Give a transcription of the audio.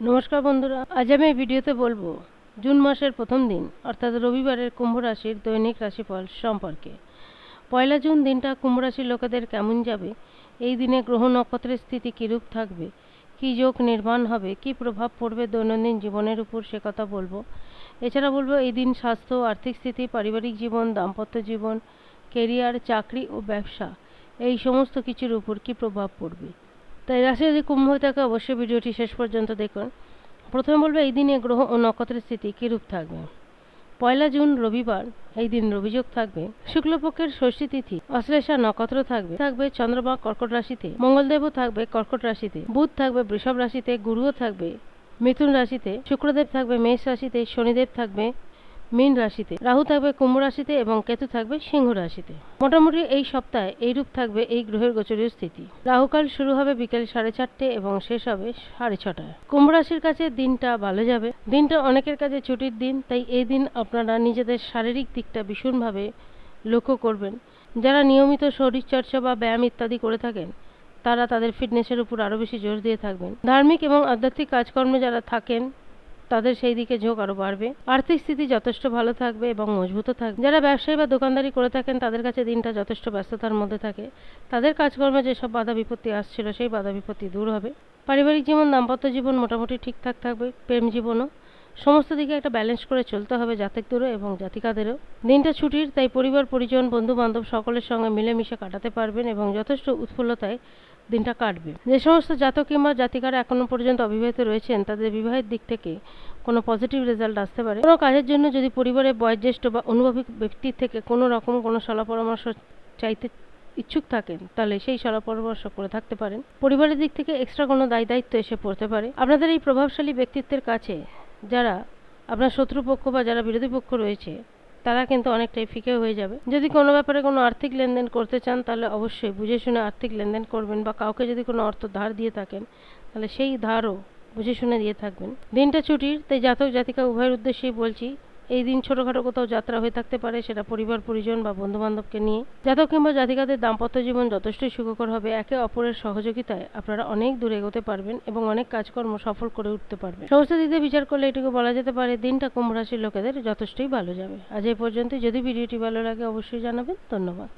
নমস্কার বন্ধুরা, আজ আমি ভিডিওতে বলব, জুন মাসের প্রথম দিন, অর্থাৎ রবিবারের কুম্ভ রাশির দৈনিক রাশিফল সম্পর্কে। পয়লা জুন দিনটা কুম্ভ রাশির লোকেদের কেমন যাবে, এই দিনে গ্রহ নক্ষত্রের স্থিতি কীরূপ থাকবে, কী যোগ নির্মাণ হবে, কী প্রভাব পড়বে দৈনন্দিন জীবনের উপর সে কথা বলব। এছাড়া বলব, এই দিন স্বাস্থ্য, আর্থিক স্থিতি, পারিবারিক জীবন, দাম্পত্য জীবন, কেরিয়ার, চাকরি ও ব্যবসা, এই সমস্ত কিছুর উপর কী প্রভাব পড়বে। তাই রাশি যদি কুম্ভ হয়ে থাকে অবশ্যই ভিডিওটি শেষ পর্যন্ত দেখুন। প্রথমে বলব, এই দিনে গ্রহ ও নক্ষত্রের স্থিতি কীরূপ থাকবে? পয়লা জুন, রবিবার, এই দিন রবিযোগ থাকবে। শুক্লপক্ষের ষষ্ঠী তিথি, অশ্লেষা নক্ষত্র থাকবে। থাকবে চন্দ্রমা কর্কট রাশিতে। মঙ্গলদেবও থাকবে কর্কট রাশিতে। বুধ থাকবে বৃষভ রাশিতে। গুরুও থাকবে মিথুন রাশিতে। শুক্রদেব থাকবে মেষ রাশিতে। শনিদেব থাকবে মীন রাশিতে। রাহু থাকবে কুম্ভ রাশিতে এবং কেতু থাকবে সিংহ রাশিতে। মোটামুটি এই সপ্তাহে এইরূপ থাকবে এই গ্রহের গোচরীয় স্থিতি। রাহুকাল শুরু হবে বিকেল সাড়ে চারটে এবং শেষ হবে সাড়ে ছটায়। কুম্ভ রাশির কাছে দিনটা ভালো যাবে। দিনটা অনেকের কাছে ছুটির দিন, তাই এই দিন আপনারা নিজেদের শারীরিক দিকটা ভীষণভাবে লক্ষ্য করবেন। যারা নিয়মিত শরীরচর্চা বা ব্যায়াম ইত্যাদি করে থাকেন, তারা তাদের ফিটনেসের উপর আরও বেশি জোর দিয়ে থাকবেন। ধার্মিক এবং আধ্যাত্মিক কাজকর্মে যারা থাকেন তাদের সেই দিকে ঝোঁক আরও বাড়বে। আর্থিক স্থিতি যথেষ্ট ভালো থাকবে এবং মজবুতও থাকবে। যারা ব্যবসায়ী বা দোকানদারি করে থাকেন, তাদের কাছে দিনটা যথেষ্ট ব্যস্ততার মধ্যে থাকে। তাদের কাজকর্মে যেসব বাধা বিপত্তি আসছিল, সেই বাধা বিপত্তি দূর হবে। পারিবারিক জীবন, দাম্পত্য জীবন মোটামুটি ঠিকঠাক থাকবে। প্রেম জীবনও সমস্ত দিকে একটা ব্যালেন্স করে চলতে হবে জাতকদেরও এবং জাতিকাদেরও। দিনটা ছুটির, তাই পরিবার, পরিজন বন্ধু বান্ধব সকলের সঙ্গে মিলেমিশে কাটাতে পারবেন এবং যথেষ্ট উৎফুল্লতায় দিনটা কাটবে। যে সমস্ত জাতক কিংবা জাতিকারা এখনও পর্যন্ত অবিবাহিত রয়েছেন, তাদের বিবাহের দিক থেকে কোনো পজিটিভ রেজাল্ট আসতে পারে। কোনো কাজের জন্য যদি পরিবারের বয়োজ্যেষ্ঠ বা অনুভবী ব্যক্তির থেকে কোনো রকম কোনো সলা পরামর্শ চাইতে ইচ্ছুক থাকেন, তাহলে সেই সলা পরামর্শ করে থাকতে পারেন। পরিবারের দিক থেকে এক্সট্রা কোনো দায় দায়িত্ব এসে পড়তে পারে। আপনাদের এই প্রভাবশালী ব্যক্তিত্বের কাছে যারা আপনার শত্রুপক্ষ বা যারা বিরোধী পক্ষ রয়েছে, তারা কিন্তু অনেকটাই ফিকে হয়ে যাবে। যদি কোনো ব্যাপারে কোনো আর্থিক লেনদেন করতে চান, তাহলে অবশ্যই বুঝে শুনে আর্থিক লেনদেন করবেন বা কাউকে যদি কোনো অর্থ ধার দিয়ে থাকেন, তাহলে সেই ধারও বুঝে শুনে দিয়ে থাকবেন। দিনটা ছুটির, তাই জাতক জাতিকা উভয়ের উদ্দেশ্যেই বলছি এই দিন ছোটোখাটো কোথাও যাত্রা হয়ে থাকতে পারে, সেটা পরিবার, পরিজন বা বন্ধুবান্ধবকে নিয়ে। জাতক কিংবা জাতিকাদের দাম্পত্য জীবন যথেষ্টই সুখকর হবে। একে অপরের সহযোগিতায় আপনারা অনেক দূরে এগোতে পারবেন এবং অনেক কাজকর্ম সফল করে উঠতে পারবেন। সমস্ত দিক দিয়ে বিচার করলে এটুকু বলা যেতে পারে, দিনটা কুম্ভ রাশির লোকেদের যথেষ্টই ভালো যাবে। আজ এই পর্যন্ত যদি ভিডিওটি ভালো লাগে, অবশ্যই জানাবেন। ধন্যবাদ।